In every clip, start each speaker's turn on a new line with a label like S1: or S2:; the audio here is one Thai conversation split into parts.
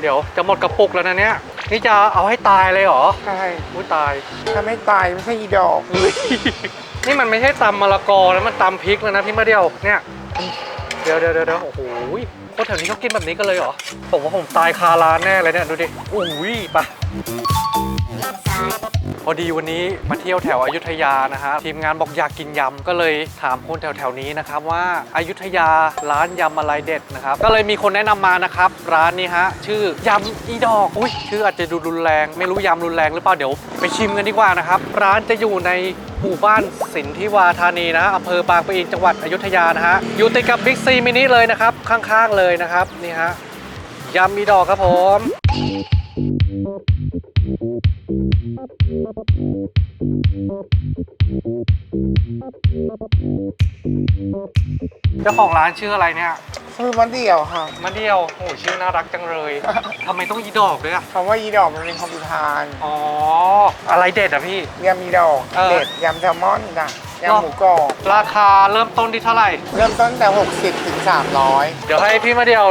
S1: เดี๋ยวจะหมดกระปุกแล้วนะเนี่ย นี่จะเอาให้ตายเลยเหรอ
S2: ใช่
S1: อุ้ยตาย
S2: ถ้าไม่ตายไม่ใช่อีดอก
S1: เฮ้ยนี่มันไม่ใช่ตำมะละกอแล้วมันตำพริกแล้วนะพี่มาเดียว เนี่ย เดี๋ยวเดี๋ยวเดี๋ยวเดี๋ยวโอ้โหคนแถวนี้เขากินแบบนี้กันเลยเหรอ ผมว่าผมตายคาร้านแน่เลยเนี่ยดูดิอุ้ยไปะพ อดีวันนี้มาเที่ยวแถวอยุธยานะฮะทีมงานบอกอยากกินยำก็เลยถามคนแถวแถวๆนี้นะครับว่าอายุธยาร้านยำอะไรเด็ดนะครับก็เลยมีคนแนะนำมานะครับร้านนี้ฮะชื่อยำอีดอกอุ้ยชื่ออาจจะดูรุนแรง ไม่รู้ยำรุนแรงหรือเปล่าเดี๋ยวไปชิมกันดีกว่านะครับร้านจะอยู่ในหมู่บ้านสินทิวาธานีนะอำเภอบางปะอินจังหวัดอยุธยานะฮะอยู่ติดกับบิ๊กซีมินิเลยนะครับข้างๆเลยนะครับนี่ฮะยำอีดอกครับผม เจ้าของร้านชื่ออะไรเนี่ย
S2: คือมันเดี่ยวค่ะ
S1: มาเดียวโอ้โหชื่อน่ารักจังเลยทำไมต้องอีดอกด้วยอะ
S2: คำว่าอีดอกมันเป็นคำพิพาน
S1: อ๋อ อะไรเด็ดอะพี่
S2: ยำอีดอก
S1: เออ
S2: เด็ดยำแซลมอนจ้ะ
S1: เนอะ
S2: ยำหมูกรอบ
S1: ราคาเริ่มต้นที่เท่าไหร่
S2: เริ่มต้นแต่ 60ถึง300
S1: เดี๋ยวให้พี่มาเดียว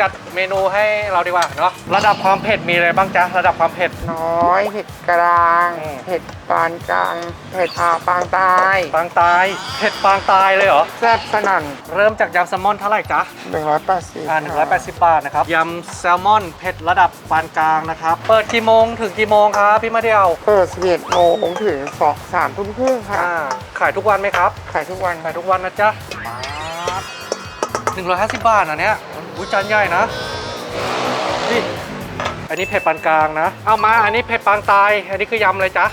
S1: จัดเมนูให้เราดีกว่าเนาะระดับความเผ็ดมีอะไรบ้างจ๊ะระดับความเผ็ด
S2: น้อยเผ็ดกลาง
S1: อืม
S2: เผ็ดปานกลางเผ็ดอาปางตาย
S1: ปางตายเผ็ดปางตายเลยเหรอ
S2: แซ่บสนั่น
S1: เริ่มจากยำแซลมอนเท่าไหร่จ๊ะ
S2: 180
S1: อ่า180 บาทนะครับยำแซลมอนเผ็ดระดับปานกลางนะครับเปิดกี่โมงถึงกี่โมงครับพี่มาเดียว
S2: เปิด11โมงถึง2 3ทุ่มครึ่งค่ะ
S1: อ่าขายทุกวันไหมครับ
S2: ขายทุกวัน
S1: ขายทุกวันนะจ๊ะหนึ่งร้อยห้าสิบบาทนะเนี่ย อุ้ยจานใหญ่นะนี่อันนี้เผ็ดปานกลางนะ เอามา อันนี้เผ็ดปางตาย อันนี้คือยำเลยจ๊ะ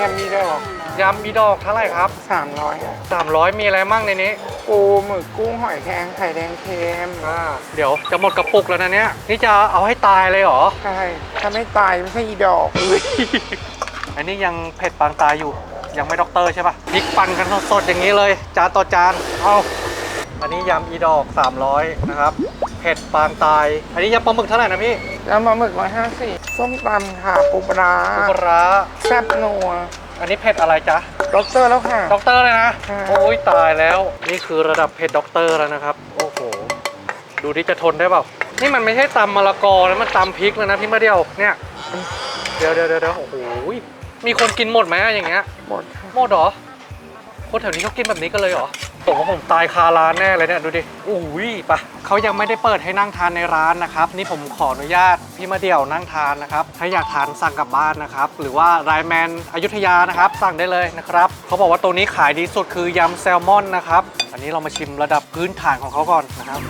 S2: ยำมีดอก
S1: ยำมีดอกเท่าไหร่ครับ
S2: 300ค่ะ
S1: 300 มีอะไรมั่งในนี้
S2: ปูหมึกกุ้งหอยแครงไข่แดงเค็ม
S1: อ่าเดี๋ยวจะหมดกระปุกแล้วนะเนี่ย นี่จะเอาให้ตายเลยเหรอ
S2: ใช่ ถ้าไม่ตายไม่ใช่อีดอก
S1: อันนี้ยังเผ็ดปางตายอยู่ ยังไม่ด็อกเตอร์ใช่ปะพริกปั่นกันสดๆอย่างนี้เลย จานต่อจาน เอาอันนี้ยำอีดอก 300 นะครับเผ็ดปางตาย อันนี้ยำปลาหมึกเท่าไหร่นะพี่
S2: แล้วมาหมึกร้อยห้าสิบส้มตำค่ะปูปลาร้า
S1: ปูปลาร้า
S2: แซ่บนัว
S1: อันนี้เผ็ดอะไรจ๊ะ
S2: ด็อกเตอร์แล้วค่ะ
S1: ด็อกเตอร์เลยนะ
S2: ค่ะ
S1: โอ้ยตายแล้ว นี่คือระดับเผ็ดด็อกเตอร์แล้วนะครับ โอ้โห ดูดิจะทนได้เปล่า นี่มันไม่ใช่ตำมะละกอแล้วมันตำพริกแล้วนะพี่มาเดียว เนี่ย เดี๋ยวเดี๋ยวเดี๋ยวเดี๋ยวโอ้โห มีคนกินหมดไหมอย่างเงี้ย
S2: หมดค่ะ
S1: หมดเหรอ คนแถวนี้เขากินแบบนี้กันเลยเหรอ ผมว่าผมตายคาร้านแน่เลยเนี่ยดูดิอุ้ยปะเขายังไม่ได้เปิดให้นั่งทานในร้านนะครับ นี่ผมขออนุญาตพี่มาเดี่ยวนั่งทานนะครับ ถ้าอยากทานสั่งกลับบ้านนะครับ หรือว่าไลแมนอยุธยานะครับ สั่งได้เลยนะครับเขาบอกว่าตัวนี้ขายดีสุดคือยำแซลมอนนะครับ อันนี้เรามาชิมระดับพื้นฐานของเขาก่อนนะครับ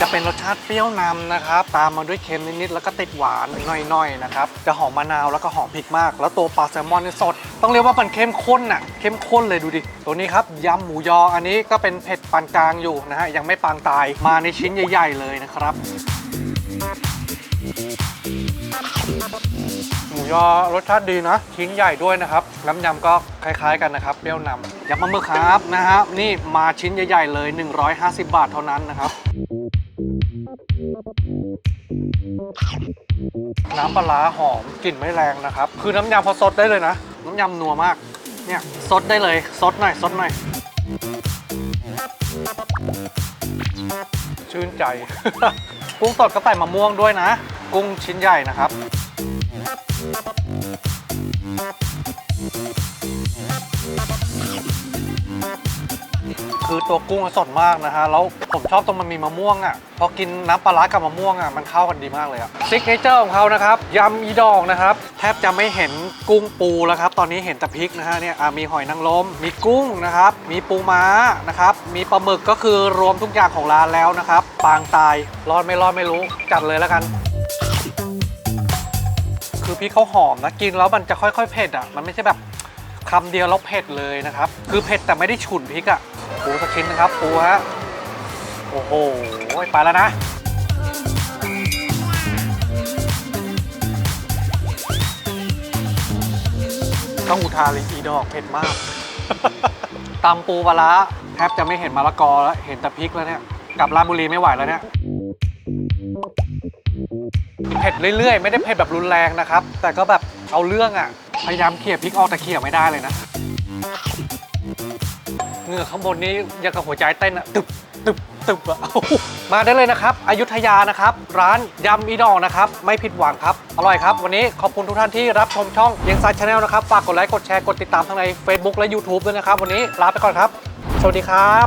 S1: จะเป็นรสชาติเปรี้ยวนำนะครับ ตามมาด้วยเค็มนิดๆแล้วก็ติดหวานหน่อยๆนะครับจะหอมมะนาวแล้วก็หอมพริกมาก แล้วตัวปลาแซลมอนเนี่ยสด ต้องเรียกว่ามันเข้มข้นน่ะเข้มข้นเลยดูดิตัวนี้ครับยำหมูยออันนี้ก็เป็นเผ็ดปานกลางอยู่นะฮะยังไม่ปางตายมาในชิ้นใหญ่ ๆ เลยนะครับหมูยอรสชาติดีนะ ชิ้นใหญ่ด้วยนะครับน้ำยำก็คล้าย ๆ กันนะครับเปรี้ยวนำยำมะมึกครับนะฮะนี่มาชิ้นใหญ่ ๆ เลย 150 บาทเท่านั้นนะครับ น้ำปลาร้าหอมกลิ่นไม่แรงนะครับ คือน้ำยำพอซดได้เลยนะ น้ำยำนัวมาก เนี่ยซดได้เลยซดหน่อยซดหน่อยชื่นใจ กุ้งสดก็ใส่มะม่วงด้วยนะ กุ้งชิ้นใหญ่นะครับ คือตัวกุ้งสดมากนะฮะ แล้วผมชอบตรงมันมีมะม่วงอะ พอกินน้ำปลาร้ากับมะม่วงอะ มันเข้ากันดีมากเลยอะซิกเนเจอร์ของเขานะครับยำอีดองนะครับ แทบจะไม่เห็นกุ้งปูแล้วครับ ตอนนี้เห็นแต่พริกนะฮะเนี่ยมีหอยนางรมมีกุ้งนะครับ มีปูม้านะครับ มีปลาหมึกก็คือรวมทุกอย่างของร้านแล้วนะครับ ปางตาย รอดไม่รอดไม่รู้ จัดเลยแล้วกันคือพริกเขาหอมนะ กินแล้วมันจะค่อยๆเผ็ดอะ มันไม่ใช่แบบ คำเดียวแล้วเผ็ดเลยนะครับ คือเผ็ดแต่ไม่ได้ฉุนพริกอะปูสักชิ้นนะครับปูฮะโอ้โหไปแล้วนะต้องอุทานเลยอีดอกเผ็ดมากตำปูปลาร้าแทบจะไม่เห็นมะละกอแล้วเห็นแต่พริกแล้วเนี่ยกลับราชบุรีไม่ไหวแล้วเนี่ยเผ็ดเรื่อยๆ ไม่ได้เผ็ดแบบรุนแรงนะครับ แต่ก็แบบเอาเรื่องอะ พยายามเขี่ยพริกออกแต่เขี่ยไม่ได้เลยนะเหงื่อข้างบนนี้ยังกับหัวใจเต้นอะตึบตึบตึบอะมาได้เลยนะครับอยุธยานะครับ ร้านยำอีดองนะครับ ไม่ผิดหวังครับ อร่อยครับ วันนี้ขอบคุณทุกท่านที่รับชมช่องยังซายชาแนลนะครับ ฝากกดไลค์กดแชร์กดติดตามทั้งใน Facebook และ YouTube ด้วยนะครับ วันนี้ลาไปก่อนครับ สวัสดีครับ